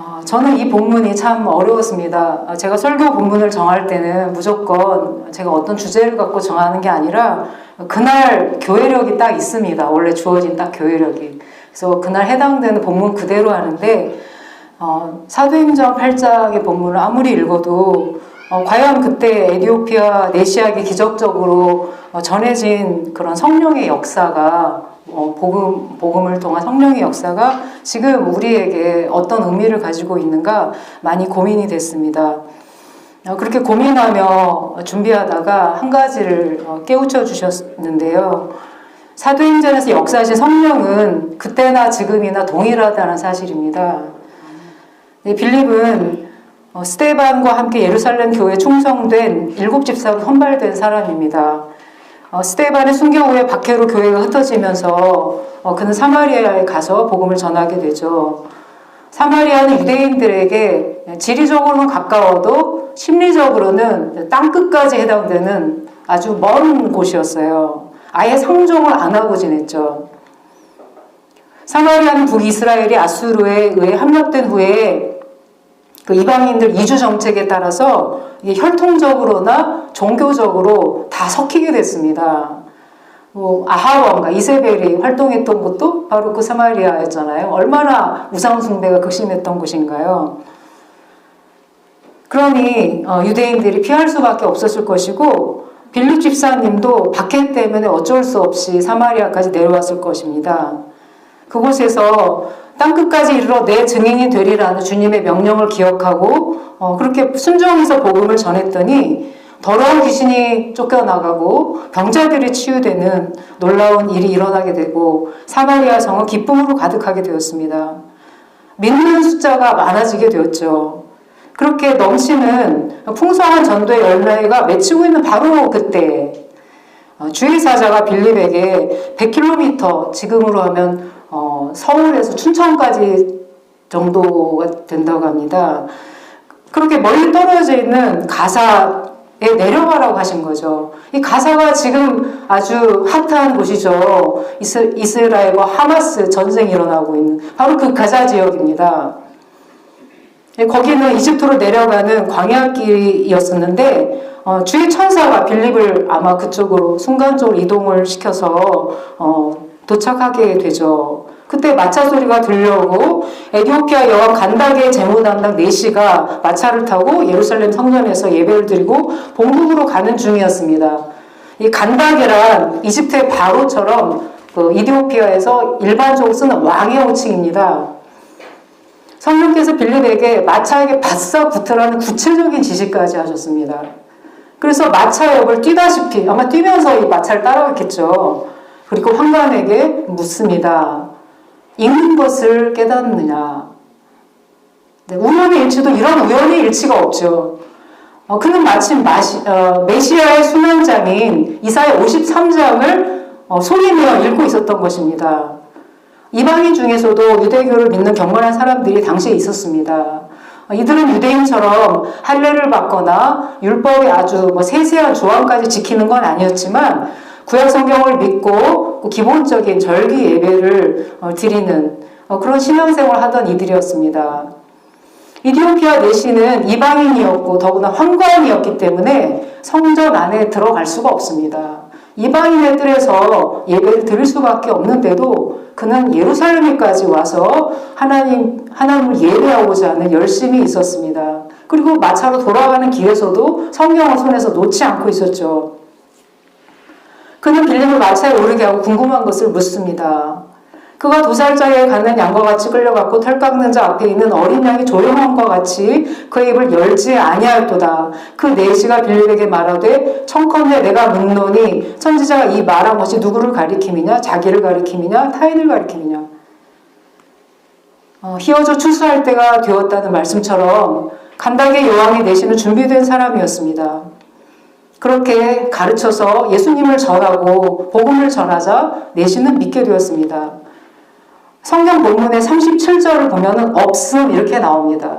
어, 저는 이 본문이 참 어려웠습니다. 어, 제가 설교 본문을 정할 때는 무조건 제가 어떤 주제를 갖고 정하는 게 아니라 그날 교회력이 딱 있습니다. 원래 주어진 딱 교회력이. 그래서 그날 해당되는 본문 그대로 하는데 어, 사도행전 8장의 본문을 아무리 읽어도 어, 과연 그때 에디오피아 내시아에 기적적으로 어, 전해진 그런 성령의 역사가 어, 복음, 복음을 통한 성령의 역사가 지금 우리에게 어떤 의미를 가지고 있는가 많이 고민이 됐습니다. 어, 그렇게 고민하며 준비하다가 한 가지를 어, 깨우쳐 주셨는데요. 사도행전에서 역사하신 성령은 그때나 지금이나 동일하다는 사실입니다. 네, 빌립은 어, 스테반과 함께 예루살렘 교회에 충성된 일곱 집사로 선발된 사람입니다. 어, 스테반의 순교 후에 박해로 교회가 흩어지면서 어, 그는 사마리아에 가서 복음을 전하게 되죠. 사마리아는 유대인들에게 지리적으로는 가까워도 심리적으로는 땅 끝까지 해당되는 아주 먼 곳이었어요. 아예 상종을 안 하고 지냈죠. 사마리아는 북이스라엘이 아수르에 의해 함락된 후에 그 이방인들 이주 정책에 따라서 혈통적으로나 종교적으로 다 섞이게 됐습니다. 뭐 아하 왕과 이세벨이 활동했던 곳도 바로 그 사마리아였잖아요. 얼마나 우상 숭배가 극심했던 곳인가요? 그러니 어, 유대인들이 피할 수밖에 없었을 것이고 빌립 집사님도 박해 때문에 어쩔 수 없이 사마리아까지 내려왔을 것입니다. 그곳에서 땅 끝까지 이르러 내 증인이 되리라는 주님의 명령을 기억하고 어, 그렇게 순종해서 복음을 전했더니 더러운 귀신이 쫓겨나가고 병자들이 치유되는 놀라운 일이 일어나게 되고 사마리아 성은 기쁨으로 가득하게 되었습니다. 믿는 숫자가 많아지게 되었죠. 그렇게 넘치는 풍성한 전도의 열매가 맺히고 있는 바로 그때 어, 주의 사자가 빌립에게 100km 지금으로 하면 어, 서울에서 춘천까지 정도가 된다고 합니다. 그렇게 멀리 떨어져 있는 가사에 내려가라고 하신 거죠. 이 가사가 지금 아주 핫한 곳이죠. 이스, 이스라엘과 하마스 전쟁이 일어나고 있는 바로 그 가자 지역입니다. 예, 거기는 이집트로 내려가는 광야길이었었는데 어, 주의 천사가 빌립을 아마 그쪽으로 순간적으로 이동을 시켜서 어, 도착하게 되죠. 그때 마차 소리가 들려오고 에디오피아 여왕 간닥의 재무 담당 네시가 마차를 타고 예루살렘 성전에서 예배를 드리고 본국으로 가는 중이었습니다. 이 간닥이란 이집트의 바로처럼 그 이디오피아에서 일반적으로 쓰는 왕의 호칭입니다. 성령께서 빌립에게 마차에게 바싹 붙으라는 구체적인 지시까지 하셨습니다. 그래서 마차역을 뛰다시피 아마 뛰면서 이 마차를 따라갔겠죠. 그리고 황관에게 묻습니다. 읽는 것을 깨닫느냐. 네, 우연의 일치도 이런 우연의 일치가 없죠. 어, 그는 마침 마시, 어, 메시아의 순환장인 이사야 53장을 어, 소리내어 읽고 있었던 것입니다. 이방인 중에서도 유대교를 믿는 경건한 사람들이 당시에 있었습니다. 어, 이들은 유대인처럼 할례를 받거나 율법의 아주 뭐 세세한 조항까지 지키는 건 아니었지만 구약 성경을 믿고 그 기본적인 절기 예배를 어, 드리는 어, 그런 신앙생활을 하던 이들이었습니다. 이디오피아 내시는 이방인이었고 더구나 황관이었기 때문에 성전 안에 들어갈 수가 없습니다. 이방인의 뜰에서 예배를 드릴 수밖에 없는데도 그는 예루살렘까지 와서 하나님 하나님을 예배하고자 하는 열심이 있었습니다. 그리고 마차로 돌아가는 길에서도 성경을 손에서 놓지 않고 있었죠. 그는 빌립을 마차에 오르게 하고 궁금한 것을 묻습니다. 그가 도살자에 가는 양과 같이 끌려갔고 털 깎는 자 앞에 있는 어린 양이 조용함과 같이 그의 입을 열지 아니할도다. 그 내시가 빌립에게 말하되 청컨대 내가 묻노니 선지자가 이 말한 것이 누구를 가리킴이냐 자기를 가리킴이냐 타인을 가리킴이냐 어, 희어져 출소할 때가 되었다는 말씀처럼 간닥의 여왕의 내시는 준비된 사람이었습니다. 그렇게 가르쳐서 예수님을 전하고 복음을 전하자 내시는 믿게 되었습니다. 성경 본문의 37절을 보면은 없음 이렇게 나옵니다.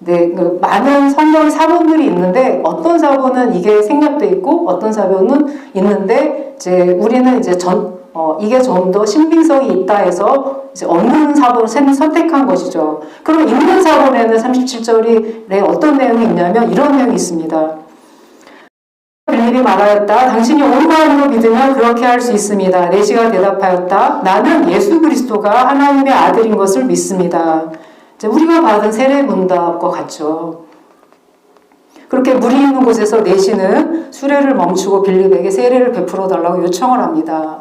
네, 그 많은 성경 사본들이 있는데 어떤 사본은 이게 생략돼 있고 어떤 사본은 있는데 이제 우리는 이제 전 어, 이게 좀 더 신빙성이 있다 해서 이제 없는 사본을 선- 선택한 것이죠. 그럼 있는 사본에는 37절이 네, 어떤 내용이 있냐면 이런 내용이 있습니다. 빌립이 말하였다. 당신이 온 마음으로 믿으면 그렇게 할 수 있습니다. 내시가 대답하였다. 나는 예수 그리스도가 하나님의 아들인 것을 믿습니다. 이제 우리가 받은 세례 문답과 같죠. 그렇게 물이 있는 곳에서 내시는 수레를 멈추고 빌립에게 세례를 베풀어 달라고 요청을 합니다.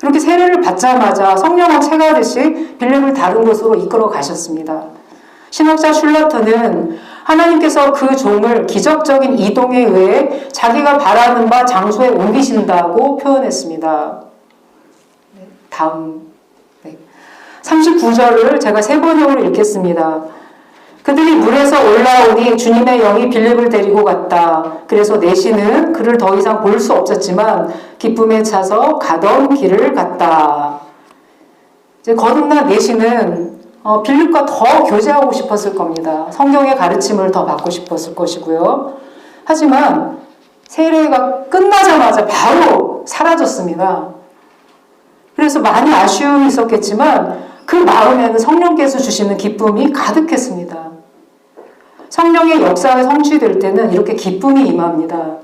그렇게 세례를 받자마자 성령은 체가듯이 빌립을 다른 곳으로 이끌어 가셨습니다. 신학자 슐라터는 하나님께서 그 종을 기적적인 이동에 의해 자기가 바라는 바 장소에 옮기신다고 표현했습니다. 네, 다음 네. 39절을 제가 세 번역으로 읽겠습니다. 그들이 물에서 올라오니 주님의 영이 빌립을 데리고 갔다. 그래서 내시는 그를 더 이상 볼 수 없었지만 기쁨에 차서 가던 길을 갔다. 이제 거듭난 내시는 어, 빌립과 더 교제하고 싶었을 겁니다. 성경의 가르침을 더 받고 싶었을 것이고요. 하지만 세례가 끝나자마자 바로 사라졌습니다. 그래서 많이 아쉬움이 있었겠지만 그 마음에는 성령께서 주시는 기쁨이 가득했습니다. 성령의 역사가 성취될 때는 이렇게 기쁨이 임합니다.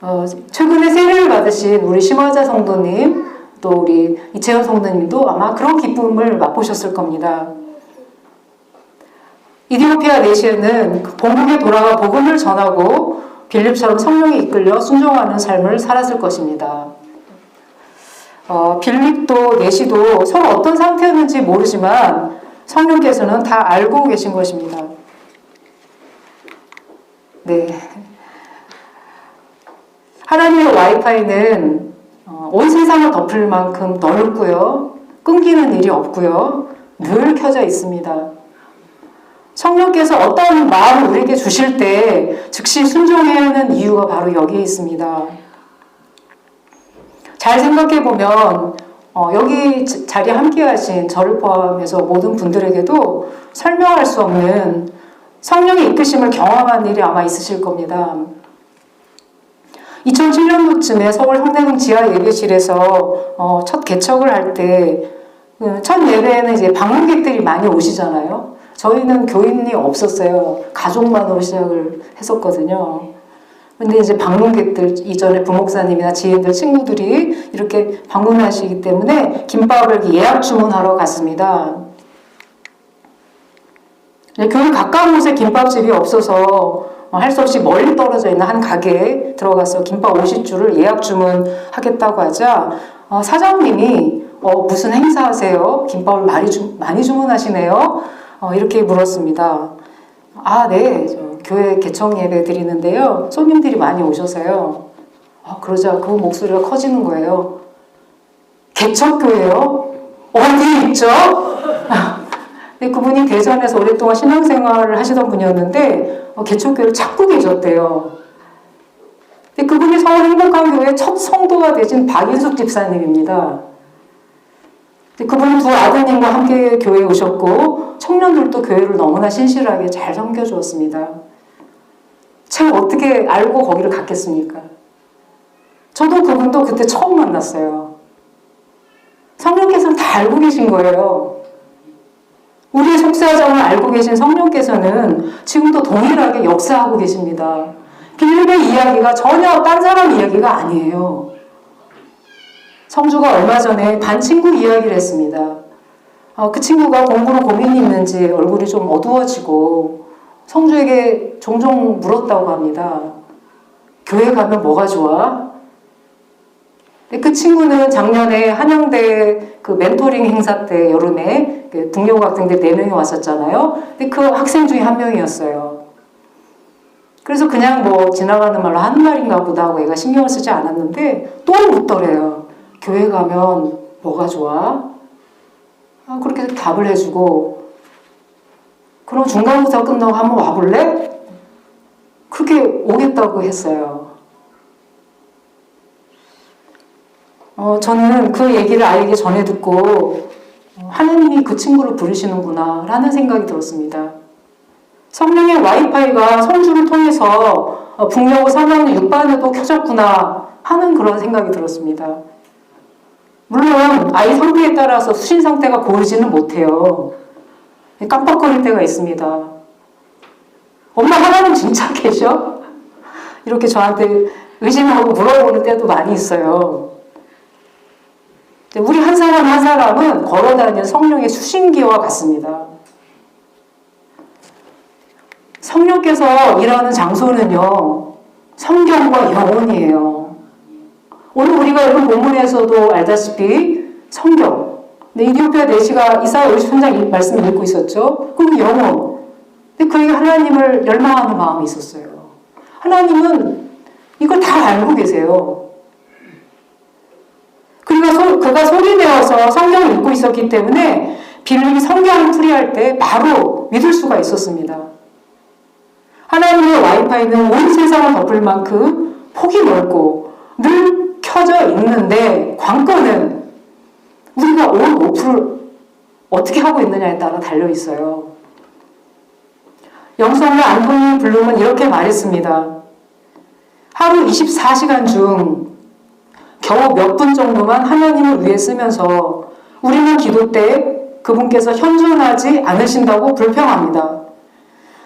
어, 최근에 세례를 받으신 우리 심화자 성도님, 또 우리 이채연 성도님도 아마 그런 기쁨을 맛보셨을 겁니다. 이디오피아 내시에는 본국에 돌아가 복음을 전하고 빌립처럼 성령이 이끌려 순종하는 삶을 살았을 것입니다. 어, 빌립도 내시도 서로 어떤 상태였는지 모르지만 성령께서는 다 알고 계신 것입니다. 네. 하나님의 와이파이는 어, 온 세상을 덮을 만큼 넓고요. 끊기는 일이 없고요. 늘 켜져 있습니다. 성령께서 어떤 마음을 우리에게 주실 때 즉시 순종해야 하는 이유가 바로 여기에 있습니다. 잘 생각해 보면 어, 여기 자리에 함께 하신 저를 포함해서 모든 분들에게도 설명할 수 없는 성령의 이끄심을 경험한 일이 아마 있으실 겁니다. 2007년도쯤에 서울 성대동 지하 예배실에서 어, 첫 개척을 할 때 첫 예배에는 이제 방문객들이 많이 오시잖아요. 저희는 교인이 없었어요. 가족만으로 시작을 했었거든요. 근데 이제 방문객들 이전에 부목사님이나 지인들 친구들이 이렇게 방문하시기 때문에 김밥을 예약 주문하러 갔습니다. 교회 가까운 곳에 김밥집이 없어서 할 수 없이 멀리 떨어져 있는 한 가게에 들어가서 김밥 50줄을 예약 주문하겠다고 하자 어, 사장님이 어, 무슨 행사하세요? 김밥을 많이, 주, 많이 주문하시네요? 어, 이렇게 물었습니다. 아, 네. 교회 개청 예배 드리는데요. 손님들이 많이 오셔서요. 아, 그러자 그 목소리가 커지는 거예요. 개척교회요? 어디 있죠? 네, 그분이 대전에서 오랫동안 신앙생활을 하시던 분이었는데 어, 개척교회를 찾고 계셨대요. 그분이 서울 행복한교회 첫 성도가 되신 박인숙 집사님입니다. 그분은 두 아드님과 함께 교회에 오셨고 청년들도 교회를 너무나 신실하게 잘 섬겨주었습니다. 참 어떻게 알고 거기를 갔겠습니까? 저도 그분도 그때 처음 만났어요. 성령께서는 다 알고 계신 거예요. 우리의 속사정을 알고 계신 성령께서는 지금도 동일하게 역사하고 계십니다. 빌립의 이야기가 전혀 딴 사람 이야기가 아니에요. 성주가 얼마 전에 반 친구 이야기를 했습니다. 어, 그 친구가 공부로 고민이 있는지 얼굴이 좀 어두워지고 성주에게 종종 물었다고 합니다. 교회 가면 뭐가 좋아? 그 친구는 작년에 한양대 그 멘토링 행사 때 여름에 그 북녘 학생들 4명이 왔었잖아요. 근데 그 학생 중에 한 명이었어요. 그래서 그냥 뭐 지나가는 말로 하는 말인가 보다 하고 얘가 신경을 쓰지 않았는데 또 묻더래요. 교회 가면 뭐가 좋아? 아, 그렇게 답을 해주고 그럼 중간고사 끝나고 한번 와볼래? 그렇게 오겠다고 했어요. 어, 저는 그 얘기를 아이에게 전해 듣고 하나님이 그 친구를 부르시는구나 라는 생각이 들었습니다. 성령의 와이파이가 성주를 통해서 북녘을 사는 육반에도 켜졌구나 하는 그런 생각이 들었습니다. 물론 아이 상태에 따라서 수신 상태가 고르지는 못해요. 깜빡거릴 때가 있습니다. 엄마 하나님 진짜 계셔? 이렇게 저한테 의심하고 물어보는 때도 많이 있어요. 우리 한 사람 한 사람은 걸어다니는 성령의 수신기와 같습니다. 성령께서 일하는 장소는요, 성경과 영혼이에요. 오늘 우리가 읽은 본문에서도 알다시피 성경, 네, 이디오피아 내시가 이사야 53장 말씀을 읽고 있었죠. 그럼 영혼. 근데 그에게 하나님을 열망하는 마음이 있었어요. 하나님은 이걸 다 알고 계세요. 그리고 소, 그가 소리내어서 성경을 읽고 있었기 때문에 빌립이 성경을 풀이할 때 바로 믿을 수가 있었습니다. 하나님의 와이파이는 온 세상을 덮을 만큼 폭이 넓고 늘 켜져 있는데 관건은 우리가 온 오프를 어떻게 하고 있느냐에 따라 달려 있어요. 영성의 안토니 블룸은 이렇게 말했습니다. 하루 24시간 중 겨우 몇 분 정도만 하나님을 위해 쓰면서 우리는 기도 때 그분께서 현존하지 않으신다고 불평합니다.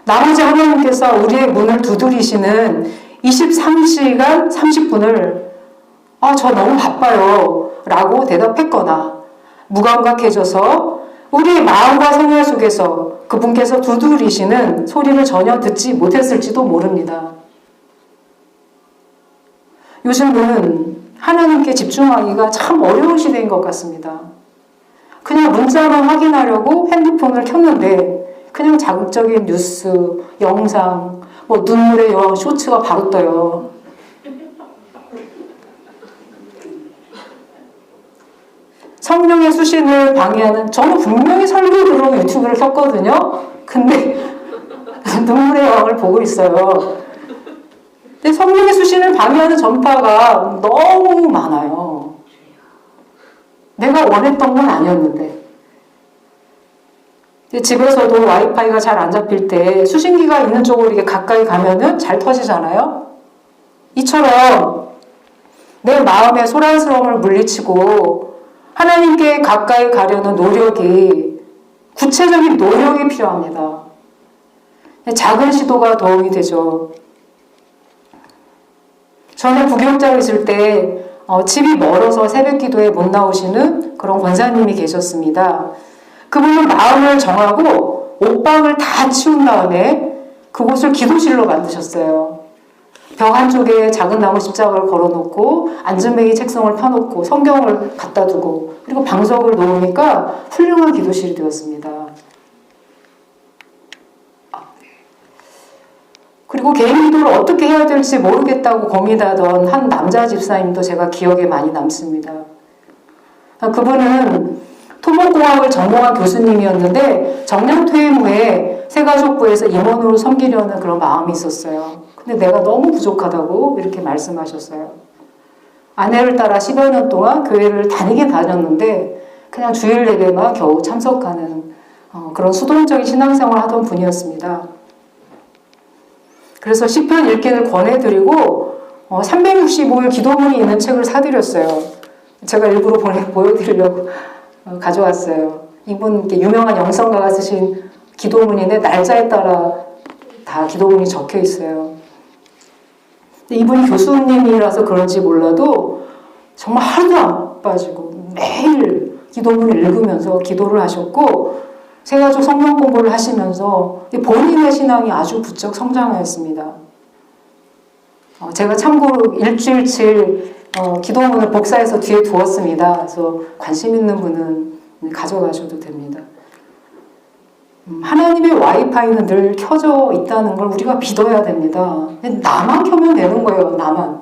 나머지 하나님께서 우리의 문을 두드리시는 23시간 30분을 아, 저 너무 바빠요. 라고 대답했거나 무감각해져서 우리의 마음과 생활 속에서 그분께서 두드리시는 소리를 전혀 듣지 못했을지도 모릅니다. 요즘은 하나님께 집중하기가 참 어려운 시대인 것 같습니다. 그냥 문자만 확인하려고 핸드폰을 켰는데 그냥 자극적인 뉴스, 영상, 뭐 눈물의 여왕 쇼츠가 바로 떠요. 성령의 수신을 방해하는 저는 분명히 설교 들어 유튜브를 켰거든요. 근데 눈물의 여왕을 보고 있어요. 근데 성령의 수신을 방해하는 전파가 너무 많아요. 내가 원했던 건 아니었는데. 집에서도 와이파이가 잘 안 잡힐 때 수신기가 있는 쪽으로 이게 가까이 가면은 잘 터지잖아요. 이처럼 내 마음의 소란스러움을 물리치고 하나님께 가까이 가려는 노력이 구체적인 노력이 필요합니다. 작은 시도가 도움이 되죠. 전에 부교육자로 있을 때 어, 집이 멀어서 새벽 기도에 못 나오시는 그런 권사님이 계셨습니다. 그분은 마음을 정하고 옷방을 다 치운 다음에 그곳을 기도실로 만드셨어요. 벽 한쪽에 작은 나무 십자가를 걸어놓고 안전뱅이 책상을 펴놓고 성경을 갖다 두고 그리고 방석을 놓으니까 훌륭한 기도실이 되었습니다. 그리고 개인 기도를 어떻게 해야 될지 모르겠다고 고민하던 한 남자 집사님도 제가 기억에 많이 남습니다. 그분은 토목공학을 전공한 교수님이었는데 정년 퇴임 후에 새가족부에서 임원으로 섬기려는 그런 마음이 있었어요. 근데 내가 너무 부족하다고 이렇게 말씀하셨어요. 아내를 따라 10여 년 동안 교회를 다니게 다녔는데 그냥 주일 예배만 겨우 참석하는 어, 그런 수동적인 신앙생활을 하던 분이었습니다. 그래서 10편 읽기를 권해드리고 어, 365일 기도문이 있는 책을 사드렸어요. 제가 일부러 보내, 보여드리려고 어, 가져왔어요. 이분 유명한 영성가가 쓰신 기도문인데 날짜에 따라 다 기도문이 적혀 있어요. 이분이 교수님이라서 그런지 몰라도 정말 하루도 안 빠지고 매일 기도문을 읽으면서 기도를 하셨고 세가족 성경 공부를 하시면서 본인의 신앙이 아주 부쩍 성장하였습니다. 어, 제가 참고로 일주일치 어, 기도문을 복사해서 뒤에 두었습니다. 그래서 관심 있는 분은 가져가셔도 됩니다. 음, 하나님의 와이파이는 늘 켜져 있다는 걸 우리가 믿어야 됩니다. 나만 켜면 되는 거예요, 나만.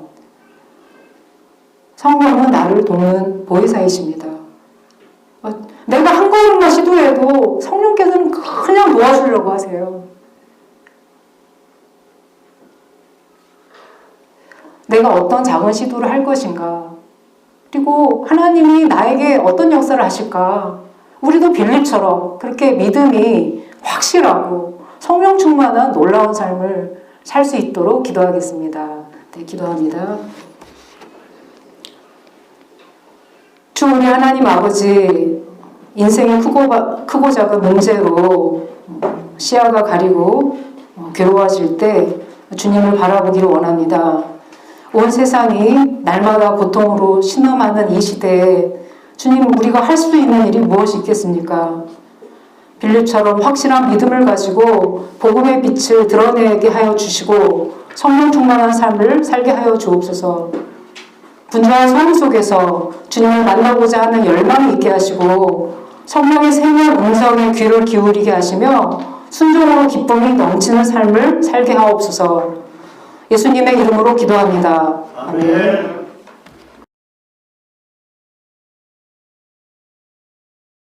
성령은 나를 돕는 보혜사이십니다. 성령께서는 그냥 도와주려고 하세요. 내가 어떤 작은 시도를 할 것인가. 그리고 하나님이 나에게 어떤 역사를 하실까. 우리도 빌립처럼 그렇게 믿음이 확실하고 성령 충만한 놀라운 삶을 살 수 있도록 기도하겠습니다. 네, 기도합니다. 주 우리 하나님 아버지 인생의 크고, 바- 크고 작은 문제로 시야가 가리고 어, 괴로워질 때 주님을 바라보기를 원합니다. 온 세상이 날마다 고통으로 신음하는 이 시대에 주님 우리가 할 수 있는 일이 무엇이 있겠습니까? 빌립처럼 확실한 믿음을 가지고 복음의 빛을 드러내게 하여 주시고 성령 충만한 삶을 살게 하여 주옵소서. 분주한 삶 속에서 주님을 만나고자 하는 열망이 있게 하시고 성령의 생명 음성에 귀를 기울이게 하시며 순종으로 기쁨이 넘치는 삶을 살게 하옵소서. 예수님의 이름으로 기도합니다. 아멘.